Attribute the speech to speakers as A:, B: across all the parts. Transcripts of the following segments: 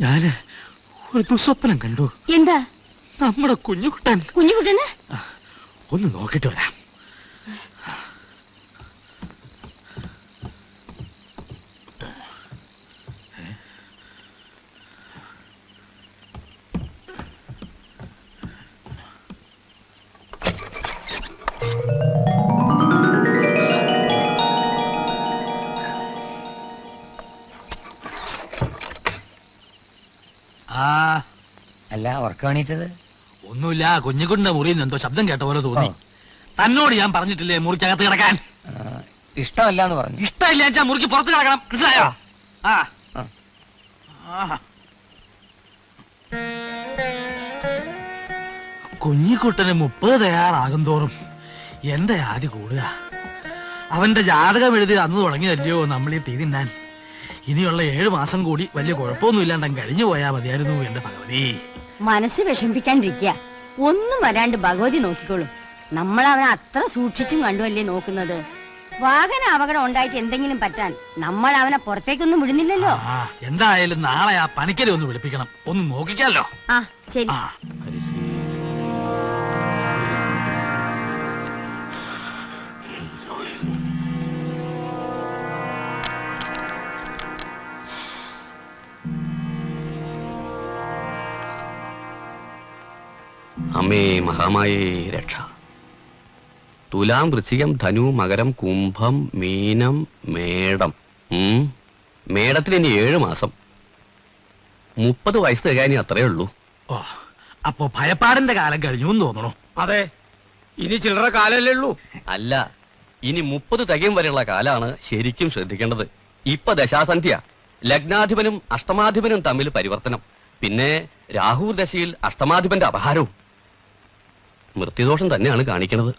A: ഞാൻ ഒരു ദുസ്വപ്നം കണ്ടു.
B: എന്താ?
A: നമ്മുടെ കുഞ്ഞുകുട്ടൻ.
B: കുഞ്ഞുകുട്ടന്?
A: ഒന്ന് നോക്കിട്ട് വരാം. ആ.
C: അല്ല ഉറക്കമാണീറ്റത്
A: ഒന്നുമില്ല കുഞ്ഞുകുണ്ട മുറിയിൽ നിന്ന് എന്തോ ശബ്ദം കേട്ട പോലെ തോന്നി. തന്നോട് ഞാൻ പറഞ്ഞിട്ടില്ലേ മുറിക്കകത്ത് കിടക്കാൻ?
C: ഇഷ്ടമല്ല എന്ന് പറഞ്ഞു.
A: ഇഷ്ടമില്ല മുറിക്ക് പുറത്ത് കിടക്കണം. മനസ്സിലായോ? ആ. കുഞ്ഞിക്കുട്ടന് മുപ്പത് തയ്യാറാകും തോറും എന്റെ ആദ്യ കൂടുക. അവന്റെ ജാതകം എഴുതി അന്ന് തുടങ്ങിയതല്ലയോ നമ്മൾ ഈ തീ തിന്നാൻ? ഇനിയുള്ള ഏഴു മാസം കൂടി വലിയ കുഴപ്പമൊന്നും ഇല്ലാണ്ടും കഴിഞ്ഞു പോയാ മതിയായിരുന്നു എന്റെ ഭഗവതി.
B: മനസ്സ് വിഷമിപ്പിക്കാണ്ടിരിക്കുക. ഒന്നും വരാണ്ട് ഭഗവതി നോക്കിക്കോളും. നമ്മൾ അവനെ അത്ര സൂക്ഷിച്ചും കണ്ടുമല്ലേ നോക്കുന്നത്. വാഹന അപകടം ഉണ്ടായിട്ട് എന്തെങ്കിലും പറ്റാൻ നമ്മൾ അവനെ പുറത്തേക്കൊന്നും വിടുന്നില്ലല്ലോ.
A: എന്തായാലും നാളെ ആ പണിക്കരെ ഒന്ന് വിളിപ്പിക്കണം. ഒന്ന് നോക്കിക്കാലോ.
B: ആ ശരി.
D: അമ്മേ മഹാമായേ രക്ഷ. തുലാം വൃശ്ചികം ധനു മകരം കുംഭം മീനം മേടം. ഉം. മേടത്തിന് ഇനി ഏഴ് മാസം. മുപ്പത് വയസ്സ് തികയാനി അത്രേ ഉള്ളൂ.
A: ഓ അപ്പൊ ഭയപ്പാടിന്റെ കാലം കഴിഞ്ഞു എന്ന് തോന്നണോ
E: അതെ ഇനി ചില്ലറ കാലല്ലേ ഉള്ളൂ.
D: അല്ല ഇനി മുപ്പത് തികയും വരെയുള്ള കാലാണ് ശരിക്കും ശ്രദ്ധിക്കേണ്ടത്. ഇപ്പൊ ദശാസന്ധ്യ. ലഗ്നാധിപനും അഷ്ടമാധിപനും തമ്മിൽ പരിവർത്തനം. പിന്നെ രാഹു ദശയിൽ അഷ്ടമാധിപന്റെ അപഹാരവും. മൃത്യുദോഷം തന്നെയാണ് കാണിക്കുന്നത്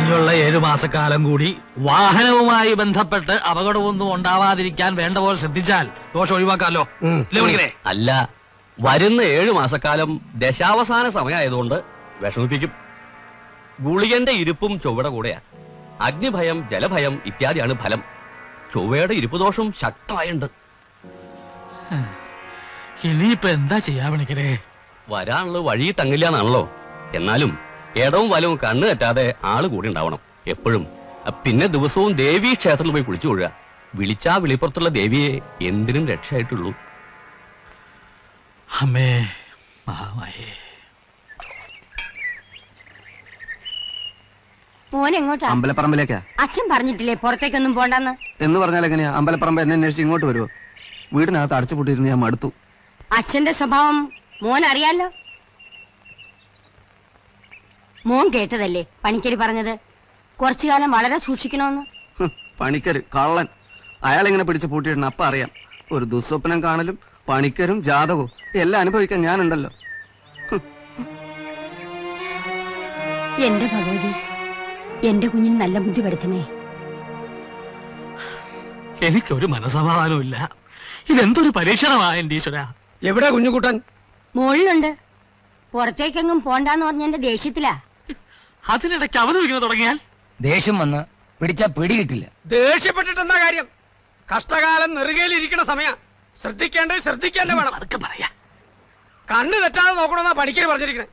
A: ഇനിയുള്ള ഏഴു മാസക്കാലം കൂടി വാഹനവുമായി ബന്ധപ്പെട്ട് അപകടമൊന്നും ഉണ്ടാവാതിരിക്കാൻ വേണ്ട പോലെ ശ്രദ്ധിച്ചാൽ ദോഷം ഒഴിവാക്കാമല്ലോ. ഇല്ലേ
D: അല്ല വരുന്ന ഏഴു മാസക്കാലം ദശാവസാന സമയമായതുകൊണ്ട് വിഷമിപ്പിക്കും. ഗുളികന്റെ ഇരിപ്പും ചൊവ്വയുടെ കൂടെയാ. അഗ്നിഭയം ജലഭയം ഇത്യാദിയാണ് ഫലം. ചൊവ്വയുടെ ഇരിപ്പ് ദോഷം ശക്തമായുണ്ട്.
A: ഇനിയിപ്പൊ എന്താ ചെയ്യാ മണിക്കരെ
D: വരാനുള്ള വഴി തങ്ങില്ല എന്നാണല്ലോ എന്നാലും ഇടവും വലവും കണ്ണു തെറ്റാതെ ആൾ കൂടി ഉണ്ടാവണം എപ്പോഴും. പിന്നെ ദിവസവും ദേവി ക്ഷേത്രത്തിൽ പോയി കുളിച്ചു കൊഴുക വിളിച്ചാ വിളിപ്പുറത്തുള്ള ദേവിയെ എന്തിനും രക്ഷയായിട്ടുള്ളൂ.
A: അമ്മേ മഹാമായേ.
B: മോൻ എങ്ങോട്ടാ?
F: അമ്പലപ്പറമ്പിലേക്കാ.
B: അച്ഛൻ പറഞ്ഞിട്ടില്ലേ പുറത്തേക്കൊന്നും പോണ്ടെന്ന്?
F: എന്ന് പറഞ്ഞാൽ എങ്ങനെയാ? അമ്പലപ്പറമ്പ് എന്നെ അന്വേഷിച്ച് ഇങ്ങോട്ട് വരുമോ വീടിനകത്ത് അടച്ചുപൂട്ടിരുന്ന് ഞാൻ മടുത്തു.
B: അച്ഛന്റെ സ്വഭാവം മോൻ അറിയാലോ? മോൻ കേട്ടതല്ലേ പണിക്കര് പറഞ്ഞത്? കുറച്ചു കാലം വളരെ സൂക്ഷിക്കണമെന്ന്.
F: ഹ്, പണിക്കര് കള്ളൻ. അയാൾ ഇങ്ങനെ പിടിച്ചു പൂട്ടിയിടണം അപ്പൊ അറിയാം. ഒരു ദുസ്വപ്നം കാണലും പണിക്കരും ജാതകവും എല്ലാം അനുഭവിക്കാൻ ഞാനുണ്ടല്ലോ.
B: എന്റെ ഭഗവതി എന്റെ കുഞ്ഞിന് നല്ല ബുദ്ധി വരുത്തണേ.
A: എനിക്കൊരു മനസമാധാനവും ഇല്ല. ഇതെന്തൊരു പരീക്ഷണമാ എന്റെ ഈശ്വര?
E: എവിടെ കുഞ്ഞുകുട്ടൻ?
B: മുകളിലുണ്ട് പുറത്തേക്കെങ്ങും പോണ്ടാന്ന് പറഞ്ഞ എന്റെ ദേഷ്യത്തിലാ.
A: അതിനിടയ്ക്ക് അവന് ഇങ്ങനെ തുടങ്ങിയാൽ?
C: ദേഷ്യം വന്ന് പിടിച്ചാ പിടി കിട്ടില്ല.
E: ദേഷ്യപ്പെട്ടിട്ട് എന്താ കാര്യം? കഷ്ടകാലം നെറുകയിലിരിക്കണ സമയ. ശ്രദ്ധിക്കേണ്ടത് ശ്രദ്ധിക്കാണ്ട് വേണം.
A: അതൊക്കെ പറയാ.
E: കണ്ണു തെറ്റാതെ നോക്കണമെന്നാ പണിക്കര് പറഞ്ഞിരിക്കണേ.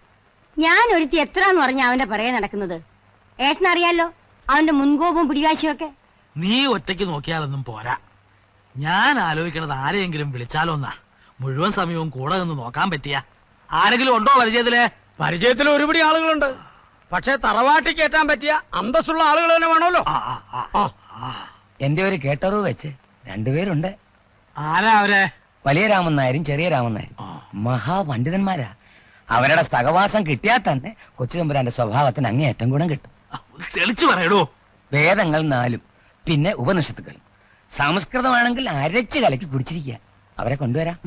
B: ഞാൻ ഒരുത്തി എത്രാന്ന് പറഞ്ഞ അവന്റെ പറയെ നടക്കുന്നത്? ഏട്ടനറിയാലോ? അവന്റെ മുൻകോപവും പിടിവാശിയും ഒക്കെ.
A: നീ ഒറ്റയ്ക്ക് നോക്കിയാലൊന്നും പോരാ. ഞാൻ ആലോചിക്കണത് ആരെയെങ്കിലും വിളിച്ചാലോന്നാ മുഴുവൻ സമയവും കൂടെ നിന്ന് നോക്കാൻ പറ്റിയ? ആരെങ്കിലും ഉണ്ടോ പരിചയത്തിൽ?
E: പരിചയത്തിൽ ഒരുപിടി ആളുകളുണ്ട്. പക്ഷെ തറവാട്ടി കയറ്റാൻ പറ്റിയ അന്തസ്സുള്ള ആളുകൾ തന്നെ വേണമല്ലോ.
C: എന്റെ ഒരു കേട്ടറിവ് വെച്ച് രണ്ടുപേരുണ്ട്.
A: ആരാ അവരെ?
C: വലിയ രാമൻ നായരും ചെറിയ രാമൻ നായരും. മഹാപണ്ഡിതന്മാരാ. അവരുടെ സഹവാസം കിട്ടിയാൽ തന്നെ കൊച്ചു തമ്പുരാന്റെ സ്വഭാവത്തിന് അങ്ങേയറ്റം ഗുണം കിട്ടും.
A: തെളിച്ചു പറയടോ.
C: വേദങ്ങൾ നാലും പിന്നെ ഉപനിഷത്തുക്കൾ സംസ്കൃതമാണെങ്കിൽ അരച്ചു കലക്കി കുടിച്ചിരിക്കുക. അവരെ കൊണ്ടുവരാം.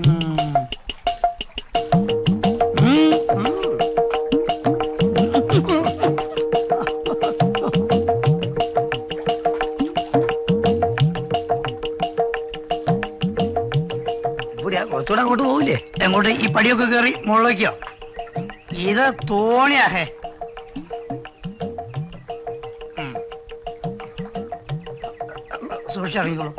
G: കുറച്ചുകൂടെ അങ്ങോട്ട് പോകില്ലേ എങ്ങോട്ട്? ഈ പടിയൊക്കെ കയറി മുകളിലേക്കോ? ഇത് തോണിയാഹേ സൂക്ഷിച്ചിറങ്ങിക്കോളൂ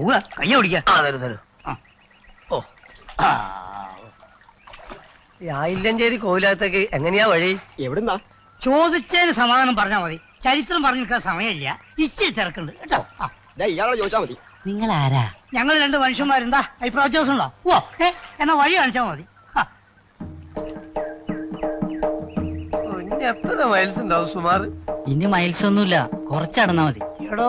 G: പോവുക കയ്യ ആ
H: തരൂ തരൂ.
G: ഓ.
H: ഈ ആയില്ലഞ്ചേരി കോവിലകത്തേക്ക് എങ്ങനെയാ വഴി?
E: എവിടുന്നാ?
G: ചോദിച്ചതിന് സമാധാനം പറഞ്ഞാ മതി. ചരിത്രം പറഞ്ഞു നിൽക്കാൻ സമയമില്ല. ഇച്ചിരി തിരക്കുണ്ട് കേട്ടോ. ആ.
E: ഇയാളെ ചോദിച്ചാ മതി.
B: നിങ്ങൾ ആരാ
G: ഞങ്ങൾ രണ്ട് മനുഷ്യന്മാരെന്താ? അഭിപ്രായ വ്യത്യാസം ഉണ്ടോ? ഓ ഏ എന്നാ വഴി കാണിച്ചാൽ മതി.
H: എത്ര മൈൽസ് ഉണ്ടാവും സുമാർ
I: ഇനി മൈൽസ് ഒന്നുമില്ല. കുറച്ചടന്നാ മതി.
G: എടോ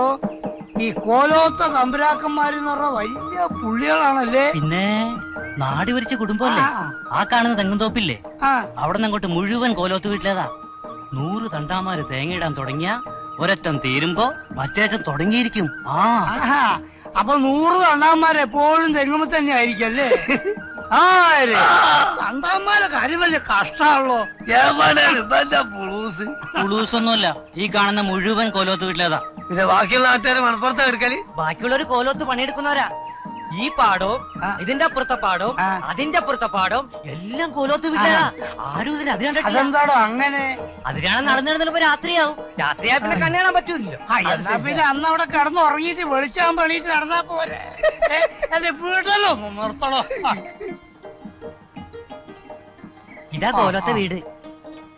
G: ഈ കോലോത്ത തമ്പുരാക്കന്മാരെന്ന് പറഞ്ഞ വലിയ പുള്ളികളാണല്ലേ?
I: പിന്നെ നാടി വരിച്ച കുടുംബമല്ലേ?
G: ആ.
I: കാണുന്ന തെങ്ങുംതോപ്പില്ലേ?
G: ആ.
I: അവിടെ നിന്ന് അങ്ങോട്ട് മുഴുവൻ കോലോത്ത് വീട്ടിലേതാ. നൂറ് തണ്ടാമാര് തേങ്ങയിടാൻ തുടങ്ങിയ ഒരറ്റം തീരുമ്പോ മറ്റേറ്റം തുടങ്ങിയിരിക്കും. ആ.
G: ആഹാ. അപ്പൊ നൂറ് തണ്ടാമാരെപ്പോഴും തെങ്ങുമ്പോ തന്നെ ആയിരിക്കും അല്ലേ ആ തണ്ടാന്മാരെ കാര്യം വലിയ കഷ്ടാണല്ലോ.
H: പുളൂസ്?
I: ഈ കാണുന്ന മുഴുവൻ കോലോത്ത് വീട്ടിലേതാ.
H: പിന്നെ ബാക്കിയുള്ള നാട്ടുകാരെ മണപ്പുറത്താ എടുക്കൽ?
I: ബാക്കിയുള്ളവര് കോലോത്ത് പണിയെടുക്കുന്നവരാ. ഈ
G: പാടോ
I: ഇതിന്റെ അപ്പുറത്തെ
G: പാടോ
I: അതിന്റെ അപ്പുറത്തെ പാടോ എല്ലാം കോലോത്ത് വിട്ടാ ആരും ഇതിന് അതിനെ
G: അതെന്താടോ അങ്ങനെ?
I: അതിനാണ് നടന്നു നടന്നപ്പോ രാത്രിയാവും. രാത്രിയാ പിന്നെ കണ്ണാൻ പറ്റൂല്ലോ
G: പിന്നെ അന്ന് അവിടെ കിടന്ന് ഉറങ്ങിയിട്ട് വെളിച്ചാൻ പണിയിട്ട് നടന്നാ പോലെ വീട്ടിലല്ലോ എന്റെ വീട്ടിലോ ഒന്ന് നിർത്തണോ?
I: ഇതാ കോലത്തെ വീട്.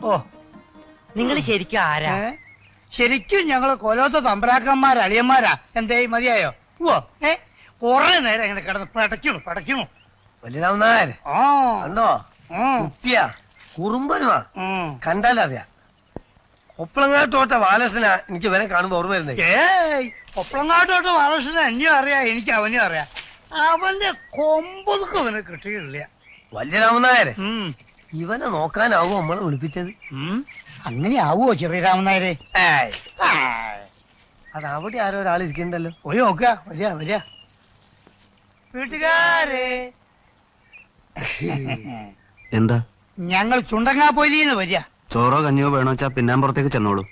G: ഓ.
I: നിങ്ങൾ ശരിക്കും ആരാ?
G: ശരിക്കും ഞങ്ങൾ കൊലോത്ത തമ്പരാക്കന്മാർ അളിയന്മാരാ. എന്തേ മതിയായോ? ഓ ഏ? കൊറേ നേരം ഇങ്ങനെ കിടന്ന് പടയ്ക്കണു പടയ്ക്കണു
H: വലിയ
G: ആ.
H: കണ്ടോ?
G: ഉം,
H: കുട്ടിയാ കുറുമ്പനുമാ
G: ഉം.
H: കണ്ടാലറിയാം. ഒപ്പളങ്ങാട്ടോട്ട ബാലകൃഷ്ണനാ എനിക്ക് ഇവനെ കാണുമ്പോ ഓർമ്മ വരുന്നേ
G: ഏയ് ഒപ്പളങ്ങാട്ടോട്ട് വളർച്ചനെ എന്നെയും അറിയാം എനിക്ക് അവനും അറിയാം. അവന്റെ കൊമ്പൊതുക്ക് അവന് കിട്ടിയിട്ടില്ല.
H: വലിയ രാമനായരെ
G: ഉം,
H: ഇവനെ നോക്കാനാവും നമ്മളെ വിളിപ്പിച്ചത്?
G: ഉം. അങ്ങനെ ആവുമോ ചെറിയ രാമനായരെ?
H: ഏയ്.
G: ആയ്.
H: അത് അവിടെ ആരോ ഒരാൾ ഇരിക്കണ്ടല്ലോ
G: ഒരു നോക്ക വരിക വരിക. വീട്ടുകാരെ.
F: എന്താ?
G: ഞങ്ങൾ ചുണ്ടങ്ങാപ്പൊലിന്ന് വരിക.
F: ചോറോ കഞ്ഞിയോ വേണോ വെച്ചാ പിന്നാമ്പുറത്തേക്ക് ചെന്നോളൂ.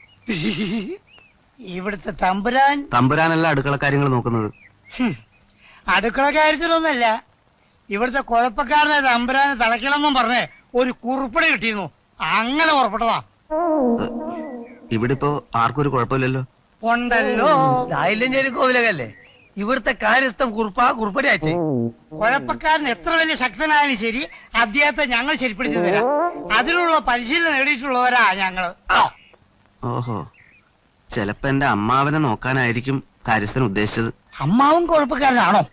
G: ഇവിടുത്തെ തമ്പുരാൻ
F: തമ്പുരാനല്ല അടുക്കള കാര്യങ്ങൾ നോക്കുന്നത്.
G: അടുക്കള കാര്യത്തിലൊന്നല്ല ഇവിടുത്തെ കുഴപ്പക്കാരനെ തമ്പുരാനെ തളയ്ക്കണമെന്നും പറഞ്ഞേ ഒരു കുറുപ്പട കിട്ടിയിരുന്നു. അങ്ങനെ പുറപ്പെട്ടതാ.
F: ഇവിടെ ഇപ്പോ ആർക്കും ഒരു കുഴപ്പമില്ലല്ലോ.
G: ഉണ്ടല്ലോ.
H: ആയില്ലഞ്ചേരി കോവിലകല്ലേ? ഇവിടുത്തെ കാര്യസ്ഥം കുറുപ്പാ കുറുപ്പടി
G: കുഴപ്പക്കാരൻ എത്ര വലിയ ശക്തനായാലും ശരി അദ്ദേഹത്തെ ഞങ്ങൾ ശരിപ്പിടിച്ചു തരാം. അതിനുള്ള പരിശീലനം നേടിയിട്ടുള്ളവരാ ഞങ്ങൾ.
F: ഓഹോ. ചെലപ്പോ എന്റെ അമ്മാവനെ നോക്കാനായിരിക്കും കാര്യസ്ഥൻ ഉദ്ദേശിച്ചത്.
G: അമ്മാവും കുഴപ്പക്കാരനാണോ.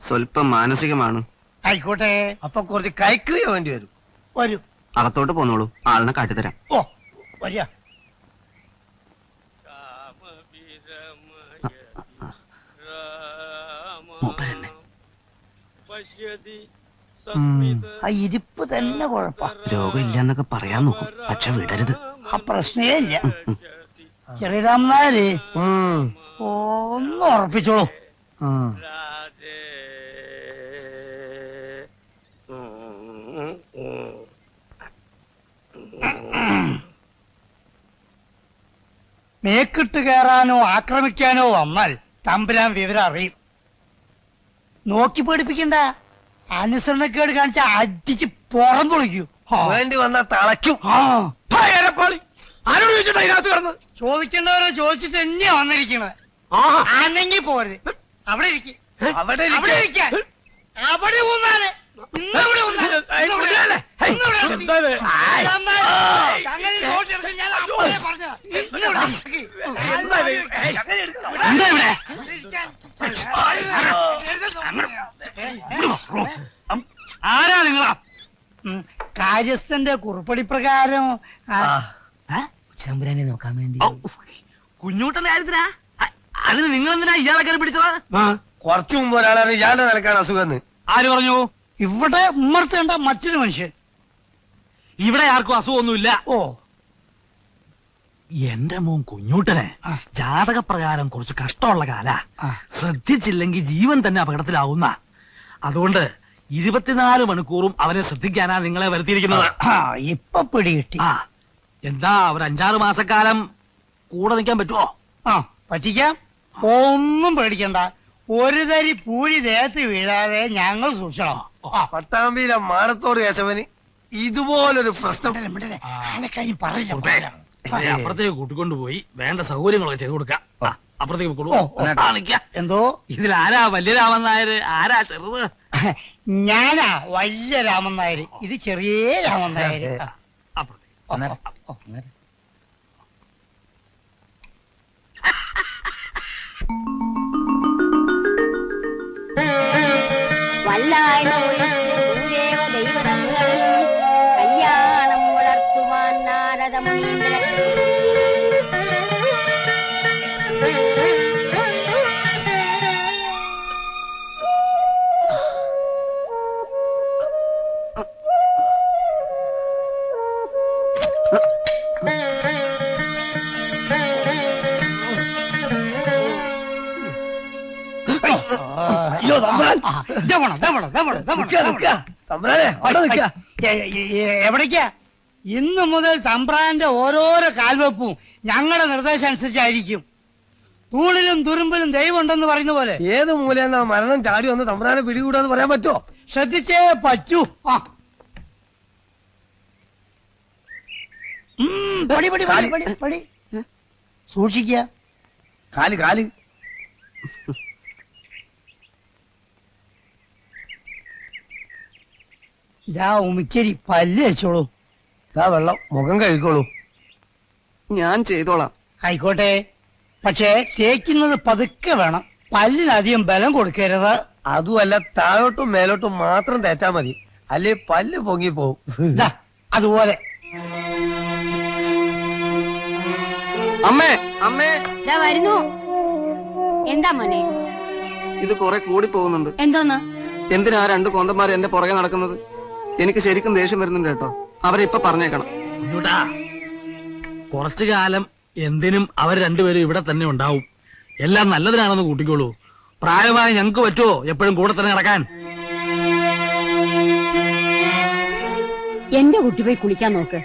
F: സ്വല്പം മാനസികമാണ്.
G: ആയിക്കോട്ടെ.
H: അപ്പൊ കുറച്ച് കൈക്രിയ വേണ്ടി വരും.
G: വരൂ.
F: അകത്തോട്ട് പോന്നോളൂ. ആളിനെ കാട്ടിത്തരാം.
G: ഓ വരിക.
F: മൂപ്പരെന്നെ.
G: ആ ഇരിപ്പ് തന്നെ കുഴപ്പ.
F: രോഗമില്ലെന്നൊക്കെ പറയാൻ നോക്കും. പക്ഷെ വിടരുത്.
G: ആ പ്രശ്നേ ഇല്ല. ചെറിയ രാമനായര്
H: ഉം.
G: ഒന്ന് ഉറപ്പിച്ചോളൂ.
H: ഉം.
G: മേക്കിട്ട് കയറാനോ ആക്രമിക്കാനോ വന്നാൽ തമ്പുരാൻ വിവരം അറിയും. നോക്കി പേടിപ്പിക്കണ്ട. അനുസരണക്കേട് കാണിച്ച അടിച്ച് പുറം പൊളിക്കൂ.
H: വേണ്ടി വന്നാ തളയ്ക്കും.
E: ആരോട് ചോദിച്ചിട്ടാ ഇതിനകത്ത് കിടന്ന്?
G: ചോദിക്കേണ്ടവരെ ചോദിച്ചിട്ട് തന്നെയാ വന്നിരിക്കണത്. അനങ്ങി പോരുത്. അവിടെ ഇരിക്കും.
H: അവിടെ. ഇരിക്കാൻ
G: അവിടെ ഊന്നാൽ.
E: ആരാ നിങ്ങളാ?
G: കാര്യസ്ഥന്റെ കുറിപ്പടി പ്രകാരം ആ.
C: നോക്കാൻ വേണ്ടി.
A: കുഞ്ഞൂട്ടന്റെ കാര്യത്തിനാ അതിന് നിങ്ങൾ എന്തിനാ ഇയാളെ കയറി പിടിച്ചത്?
H: കുറച്ചു മുമ്പ് ഒരാളാണ് ഇയാളുടെ നിലക്കാണ് അസുഖം
A: ആര് പറഞ്ഞു?
G: ഇവിടെ ഉമ്മർത്തേണ്ട മറ്റൊരു മനുഷ്യൻ.
A: ഇവിടെ ആർക്കും അസുഖമൊന്നുമില്ല.
G: ഓ.
A: എന്റെ മോൻ കുഞ്ഞൂട്ടനെ
G: ജാതക
A: ജാതകപ്രകാരം കുറച്ച് കഷ്ടമുള്ള കാല. ശ്രദ്ധിച്ചില്ലെങ്കിൽ ജീവൻ തന്നെ അപകടത്തിലാവുന്ന. അതുകൊണ്ട് ഇരുപത്തിനാല് മണിക്കൂറും അവനെ ശ്രദ്ധിക്കാനാ നിങ്ങളെ വരുത്തിയിരിക്കുന്നത്.
G: ഇപ്പൊ പിടികിട്ടി
A: ആ എന്താ ഒരു അഞ്ചാറ് മാസക്കാലം കൂടെ നിൽക്കാൻ പറ്റുമോ
G: ആ പറ്റിക്കാം. ഒന്നും പേടിക്കണ്ട. ഒരു തരി പൂഴി ദേഹത്ത് വീഴാതെ ഞങ്ങൾ സൂക്ഷിക്കണം ആ
H: പട്ടാമ്പിയിലെ മാടത്തോട് കേശവന് ഇതുപോലൊരു പ്രശ്നം.
A: അപ്പുറത്തേക്ക് കൂട്ടിക്കൊണ്ടുപോയി വേണ്ട സൗകര്യങ്ങളൊക്കെ ചെയ്തു കൊടുക്കാം. അപ്പുറത്തേക്ക്
G: എന്തോ
A: ഇതിൽ ആരാ. വലിയ രാമൻ നായര്? ആരാ ചെറുത്?
G: ഞാനാ വലിയ രാമൻ നായർ ഇത് ചെറിയ രാമൻ നായർ
A: അപ്പുറത്തേക്ക്.
H: வல்லாய் பூதேவ தெய்வ கல்யாணம் வளர்த்துவான் நாரத முனீந்திரன்
G: എവിടേക്കാ? ഇന്ന് മുതൽ തമ്പ്രാന്റെ ഓരോരോ കാൽവെപ്പും ഞങ്ങളുടെ നിർദ്ദേശം അനുസരിച്ചായിരിക്കും തൂണിലും തുരുമ്പിലും ദൈവം ഉണ്ടെന്ന് പറയുന്ന പോലെ.
H: ഏത് മൂലയെന്നാ മരണം ചാടി വന്ന് തമ്പ്രാനെ പിടികൂടാന്ന് പറയാൻ പറ്റുമോ
G: ശ്രദ്ധിച്ചേ പറ്റൂ. ആ. സൂക്ഷിക്കുക.
H: കാൽ കാൽ.
G: ഇതാ ഉമിക്കരി പല്ല് വെച്ചോളൂ
H: ഇതാ വെള്ളം. മുഖം കഴിക്കോളൂ
F: ഞാൻ ചെയ്തോളാം.
G: ആയിക്കോട്ടെ. പക്ഷേ തേക്കുന്നത് പതുക്കെ വേണം. പല്ലിനധികം ബലം കൊടുക്കരുത്.
H: അതുമല്ല താഴോട്ടും മേലോട്ടും മാത്രം തേച്ചാ മതി. അല്ലേ പല്ല് പൊങ്ങി പോകും
G: ദാ, അതുപോലെ.
F: അമ്മേ അമ്മേ.
B: ദാ വരുന്നു. എന്താ മോനെ?
F: ഇത് കുറെ കൂടി പോകുന്നുണ്ട്
B: എന്തോന്ന്?
F: എന്തിനാ ആ രണ്ട് കോന്തന്മാർ എന്റെ പുറകെ നടക്കുന്നത്? എനിക്ക് ശരിക്കും ദേഷ്യം വരുന്നുണ്ട് കേട്ടോ. അവരെ ഇപ്പൊ പറഞ്ഞേക്കണം.
A: കുഞ്ഞുട്ടാ കുറച്ചു കാലം എന്തിനും അവർ രണ്ടുപേരും ഇവിടെ തന്നെ ഉണ്ടാവും. എല്ലാം നല്ലതിനാണെന്ന് കൂട്ടിക്കോളൂ. പ്രായമായി ഞങ്ങൾക്ക് പറ്റുമോ എപ്പോഴും കൂടെ തന്നെ നടക്കാൻ?
B: എന്റെ കുട്ടി പോയി കുളിക്കാൻ നോക്ക്.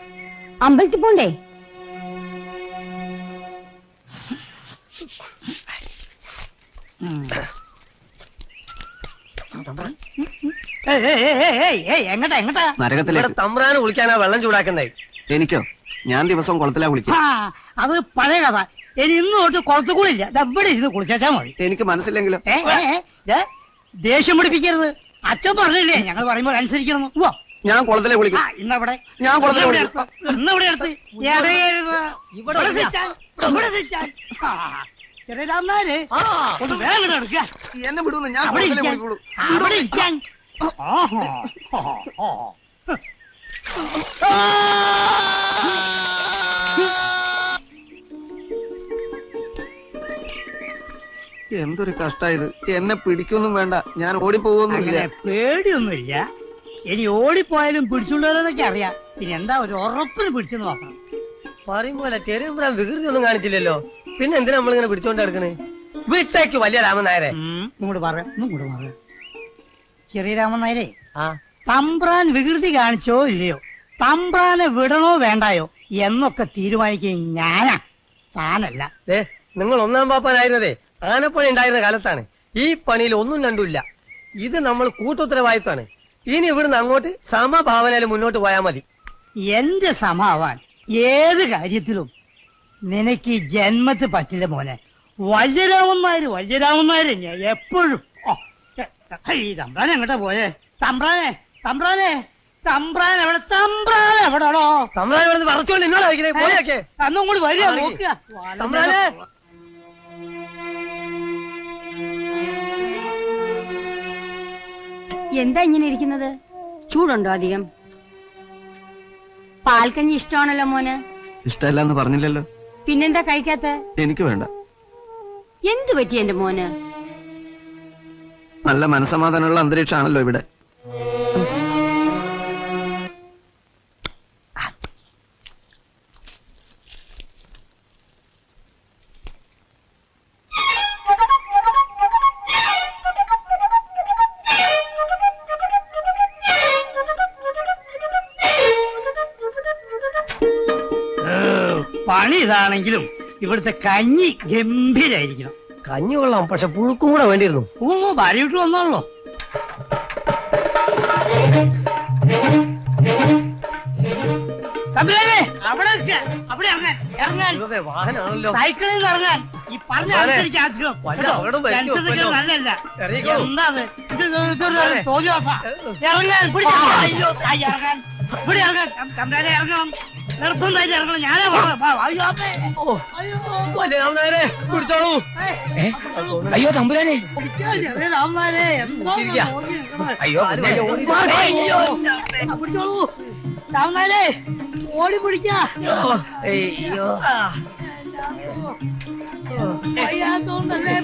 B: അമ്പലത്തിൽ പോണ്ടേ?
G: ഏയ്, എങ്ങട്ടാ എങ്ങട്ടാ?
H: തമ്പ്രാനെ കുളിക്കാനാ വെള്ളം ചൂടാക്കണ്ടേ?
F: എനിക്കോ? ഞാൻ ദിവസം കുളത്തിലാ കുളിക്കും
G: ആ അത് പഴയ കഥ. ഇനി ഇന്ന് തൊട്ട് കുളത്തുകൂടില്ല ഇവിടെ ഇരുന്ന് കുളിച്ചാ മതി.
F: എനിക്ക് മനസ്സില്ലെങ്കിലോ?
G: ദേഷ്യം പിടിപ്പിക്കരുത്. അച്ഛൻ പറഞ്ഞില്ലേ ഞങ്ങൾ പറയുമ്പോൾ അനുസരിക്കണം.
F: ഞാൻ കുളത്തിലെ കുളിക്കും.
G: ഇന്നവിടെ
F: ഞാൻ കുളത്തിലെ കുളിക്കും.
G: ഇന്നവിടെ ചെറിയ ഒന്ന് എടുക്കുക
F: എന്നെ വിടുന്നു ഞാൻ
G: അവിടെ
F: കുളത്തിലെ
G: ഇരിക്കാൻ.
F: എന്തൊരു കഷ്ടായത്. എന്നെ പിടിക്കൊന്നും വേണ്ട. ഞാൻ ഓടിപ്പോകൊന്നുമില്ല
G: പേടിയൊന്നുമില്ല. ഇനി ഓടിപ്പോയാലും പിടിച്ചുകൊണ്ടുവരാന്നൊക്കെ അറിയാം. പിന്നെ എന്താ ഒരു ഉറപ്പിന് പിടിച്ചെന്ന് നോക്കണം.
H: പോലെ ചെറിയ വികൃതി ഒന്നും കാണിച്ചില്ലല്ലോ. പിന്നെ എന്തിനാ നമ്മളിങ്ങനെ പിടിച്ചോണ്ട് നടക്കണേ? വിട്ടേക്ക് വലിയ രാമൻ നായരെ.
G: ഇങ്ങോട്ട് പറയാം ഇങ്ങോട്ട് പറയാം ചെറിയ രാമൻ നായരെ
H: ആ.
G: തമ്പ്രാൻ വികൃതി കാണിച്ചോ ഇല്ലയോ? തമ്പ്രാനെ വിടണോ വേണ്ടായോ? എന്നൊക്കെ തീരുമാനിക്കുകയും ഞാനാ. താനല്ല.
H: ദേ നിങ്ങൾ ഒന്നാം പാപ്പാനായിരുന്നതേ ആനപ്പണി ഉണ്ടായിരുന്ന കാലത്താണ്. ഈ പണിയിൽ ഒന്നും രണ്ടുമില്ല. ഇത് നമ്മൾ കൂട്ടുത്തരവാദിത്വമാണ് ഇനി ഇവിടുന്ന് അങ്ങോട്ട് സമഭാവനയിൽ മുന്നോട്ട് പോയാൽ മതി.
G: എന്റെ സമാവാൻ ഏത് കാര്യത്തിലും നിനക്ക് ഈ ജന്മത്തിൽ പറ്റില്ല മോനെ. വല്യരാമന്മാര് വല്യരാമന്മാര് ഞാൻ എപ്പോഴും. ഈ തമ്പ്രാൻ എങ്ങോട്ടാ പോയേ? തമ്പ്രാനെ തമ്പ്രാനെ തമ്പ്രാൻ എവിടെ തമ്പ്രാൻ എവിടെയാണോ
H: തമ്പ്രാൻ ഇവിടെ എന്നോട് ചോദിക്കണേ പോയൊക്കെ.
G: അന്നും കൂടി വരിക നോക്കുക.
H: തമ്പ്രാനെ.
B: എന്താ ഇങ്ങനെ ഇരിക്കുന്നത്? ചൂടുണ്ടോ അധികം? പാൽക്കഞ്ഞി ഇഷ്ടമാണല്ലോ മോന്.
F: ഇഷ്ടമല്ല എന്ന് പറഞ്ഞില്ലല്ലോ.
B: പിന്നെന്താ കഴിക്കാത്ത?
F: എനിക്ക് വേണ്ട.
B: എന്തു പറ്റി എന്റെ മോന്?
F: നല്ല മനസമാധാനമുള്ള അന്തരീക്ഷമാണല്ലോ ഇവിടെ.
G: പണി ഇതാണെങ്കിലും ഇവിടുത്തെ കഞ്ഞി ഗംഭീരായിരിക്കണം.
H: കഞ്ഞി കൊള്ളാം പക്ഷെ പുഴുക്കും കൂടെ വേണ്ടിയിരുന്നു.
G: ഓ ഭാര്യ വീട്ടിൽ വന്നാണല്ലോ. തമ്പിലേ അവിടെ നിൽക്ക്. അവിടെ ഇറങ്ങാൻ ഇറങ്ങാൻ.
H: വാഹനാണല്ലോ.
G: സൈക്കിളിൽ നിന്ന് ഇറങ്ങാൻ. ഈ പറഞ്ഞ
H: അമ്മാനെ,
G: അനുസരിച്ച് അധികം
H: വല്ല
G: കേട്ടോ?
H: അപകടം വരുത്തി
G: ടെൻഷൻ
H: വെക്കുമല്ലോ.
G: വെക്കുന്നത് നല്ലതല്ല.
H: ഇറങ്ങിക്കോ.
G: എന്താ ഇത്? ഇത് ഇത് ഇത് ഒരു തോന്നിവാസാ. ഇറങ്ങാൻ പിടിച്ച്. അയ്യോ ആ, ഇറങ്ങാൻ. ഇവിടെ ഇറങ്ങാൻ. നിർബന്ധമായിട്ട് ഇറങ്ങണം. ഞാനേ വാ, അയ്യോ
H: പിടിച്ചോളൂ.
C: തമ്പുരാനെ.
G: പിടിച്ചോളൂ. ഓടി പിടിക്കാ.
C: അയ്യോ.
G: വയ്യാത്തോണ്ടല്ലേ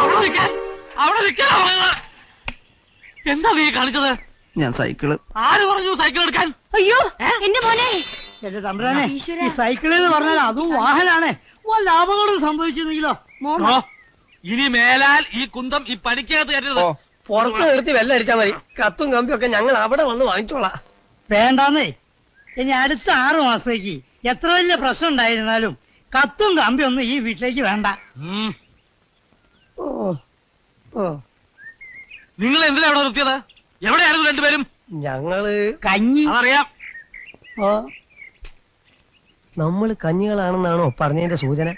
A: അവിടെ നിൽക്കാൻ. അവിടെ എന്താ നീ കാണിച്ചത്?
F: ഞാൻ സൈക്കിൾ.
A: ആര് പറഞ്ഞു സൈക്കിൾ എടുക്കാൻ?
B: അയ്യോ എന്റെ മോനെ.
G: എന്റെ തമ്പുരാനെ
B: ഈശ്വരാ.
G: ഈ സൈക്കിൾ എന്ന് പറഞ്ഞാൽ അതും വാഹനാണ്. വല്ല അപകടം സംഭവിച്ചിരുന്നെങ്കിലോ?
A: ഓ, ഇനി മേലാൽ ഈ കുന്തം ഈ പണിക്കകത്ത് കയറ്റരുത്.
H: പുറത്ത് നിർത്തി വെള്ളം അടിച്ചാ മതി. കത്തും കമ്പിയും ഒക്കെ ഞങ്ങൾ അവിടെ വന്ന് വാങ്ങിച്ചോളാം.
G: വേണ്ടാന്നേ. ഇനി അടുത്ത ആറു മാസത്തേക്ക് എത്ര വലിയ പ്രശ്നം ഉണ്ടായിരുന്നാലും കത്തും കമ്പിയൊന്നും ഈ വീട്ടിലേക്ക് വേണ്ട.
A: ഉം.
H: ഓ ഓ.
A: നിങ്ങൾ എന്തിനാ അവിടെ നിർത്തിയത്? എവിടെയായിരുന്നു രണ്ടുപേരും?
H: ഞങ്ങൾ
G: കഞ്ഞി.
A: അതറിയാം.
H: നമ്മൾ കഞ്ഞികളാണെന്നാണോ പറഞ്ഞതിന്റെ സൂചന?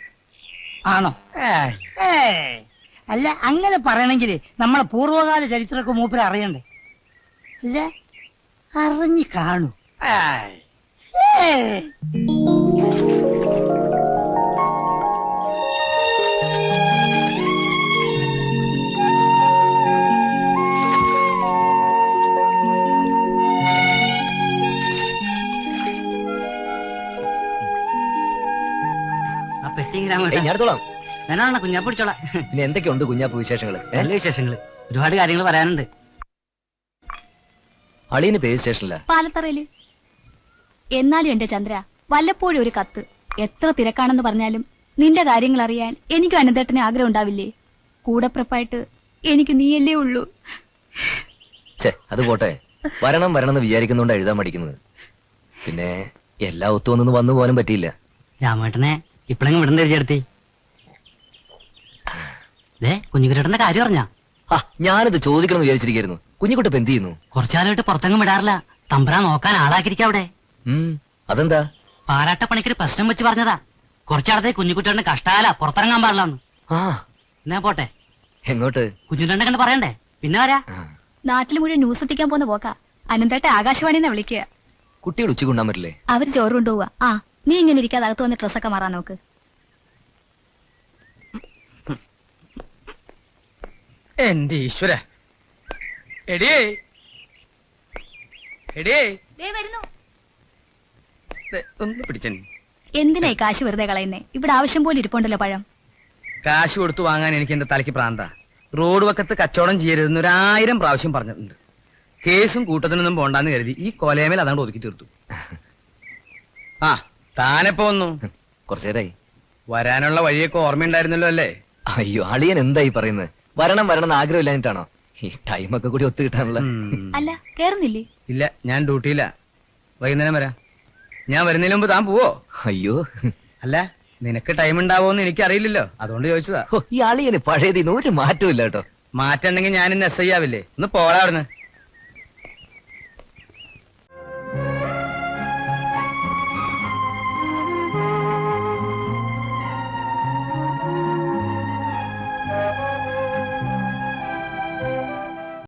G: ആണോ? ഏ അല്ല അങ്ങനെ പറയണമെങ്കിൽ നമ്മളെ പൂർവകാല ചരിത്രമൊക്കെ മൂപ്പര് അറിയണ്ടേ? അല്ല അറിഞ്ഞു കാണൂ. ഏയ്.
C: എടുത്തോളാം
I: ഞാനാണ് കുഞ്ഞാ പിടിച്ചോളാം
C: പിന്നെ എന്തൊക്കെയുണ്ട് കുഞ്ഞാപ്പ് വിശേഷങ്ങൾ?
I: നല്ല വിശേഷങ്ങൾ. ഒരുപാട് കാര്യങ്ങൾ പറയാനുണ്ട്.
C: അളിയന് പേര് സ്റ്റേഷനില്ല
J: പാലത്തറയിൽ. എന്നാലും എന്റെ ചന്ദ്ര വല്ലപ്പോഴും ഒരു കത്ത്. എത്ര തിരക്കാണെന്ന് പറഞ്ഞാലും നിന്റെ കാര്യങ്ങൾ അറിയാൻ എനിക്കും അനന്തേട്ടന് ആഗ്രഹം ഉണ്ടാവില്ലേ? കൂടപ്പുറപ്പായിട്ട് എനിക്ക് നീയല്ലേ ഉള്ളൂ.
C: ഛേ അത് പോട്ടെ. വരണം വരണം എന്ന് വിചാരിക്കുന്നോണ്ട് എഴുതാൻ പഠിക്കുന്നത്. പിന്നെ എല്ലാ ഒത്തു വന്നു പോകാനും പറ്റിയില്ല.
I: രാമേട്ടനെ ഇപ്പഴെങ്ങും വിടണ്ട ചേർത്തി കുഞ്ഞുകുരേട്ടന്റെ കാര്യം അറിഞ്ഞാ?
C: ആ ഞാനിത് ചോദിക്കണം വിചാരിച്ചിരിക്കുന്നു. കുഞ്ഞിക്കുട്ടപ്പ് എന്ത് ചെയ്യുന്നു
I: കുറച്ചാലായിട്ട് പുറത്തെങ്ങും വിടാറില്ല. തമ്പുരാ നോക്കാൻ ആളാക്കിരിക്ക അവിടെ.
C: ഉം അതെന്താ?
I: പാലാട്ട പണിക്കൊരു പ്രശ്നം വെച്ച് പറഞ്ഞതാ. കുറച്ചാളത്തെ കുഞ്ഞുകുട്ടേട്ടന് കഷ്ടാല പുറത്തിറങ്ങാൻ പാടില്ലെന്ന്.
C: ആ.
I: എന്നാ പോട്ടെ?
C: എങ്ങോട്ട്?
I: കുഞ്ഞുകുട്ടേട്ടനെ കണ്ട് പറയണ്ടേ? പിന്നെ വരാ
C: ആ,
J: നാട്ടിൽ മുഴുവൻ ന്യൂസ് എത്തിക്കാൻ പോന്ന പോക്കാ. അനന്തേട്ട ആകാശവാണിന്ന് വിളിക്കുക.
C: കുട്ടികൾ ഉച്ചയ്ക്ക് ഉണ്ണാൻ പറ്റില്ലേ?
J: അവർ ചോറ് കൊണ്ടുപോവാ ആ നീ ഇങ്ങനെ ഇരിക്കാതെ അകത്ത് വന്ന് ഡ്രസ്സൊക്കെ മാറാൻ നോക്ക്.
H: എന്റെ ഈശ്വര. എടിയേ. എടിയേ. ദേ, ഒന്ന് പിടിച്ചൻ.
J: എന്തിനായി കാശ് വെറുതെ കളയുന്നേ? ഇവിടെ ആവശ്യം പോലെ ഇരിപ്പുണ്ടല്ലോ പഴം.
K: കാശ് കൊടുത്തു വാങ്ങാൻ എനിക്ക് എന്റെ തലയ്ക്ക് പ്രാന്ത. റോഡ് വക്കത്ത് കച്ചവടം ചെയ്യരുതെന്ന് ഒരായിരം പ്രാവശ്യം പറഞ്ഞിട്ടുണ്ട്. കേസും കൂട്ടത്തിനൊന്നും പോണ്ടാന്ന് കരുതി ഈ കൊലയമേൽ അതുകൊണ്ട് ഒതുക്കി തീർത്തു. ആ താനെപ്പോ വന്നു?
C: കുറച്ചേരായി.
K: വരാനുള്ള വഴിയൊക്കെ ഓർമ്മയുണ്ടായിരുന്നല്ലോ അല്ലേ?
C: അയ്യോ അളിയൻ എന്തായി പറയുന്നത്? വരണം വരണം എന്ന് ആഗ്രഹമില്ലാഞ്ഞിട്ടാണോ? ഈ ടൈമൊക്കെ കൂടി ഒത്തു കിട്ടാനുള്ള.
J: അല്ല കേറുന്നില്ലേ?
K: ഇല്ല ഞാൻ ഡ്യൂട്ടിയില്ല വൈകുന്നേരം വരാം. ഞാൻ വരുന്നതിന് മുമ്പ് താൻ പോവോ?
C: അയ്യോ.
K: അല്ല നിനക്ക് ടൈം ഉണ്ടാവോന്ന് എനിക്ക് അറിയില്ലല്ലോ അതുകൊണ്ട് ചോദിച്ചതാ.
C: ഹോ, ഈ അളിയന് പഴയതിന് ഒരു മാറ്റവും ഇല്ല കേട്ടോ.
K: മാറ്റണ്ടെങ്കിൽ ഞാൻ ഇന്ന് എസ് ഐ ആവില്ലേ ഒന്ന് പോടാ അവിടുന്ന്.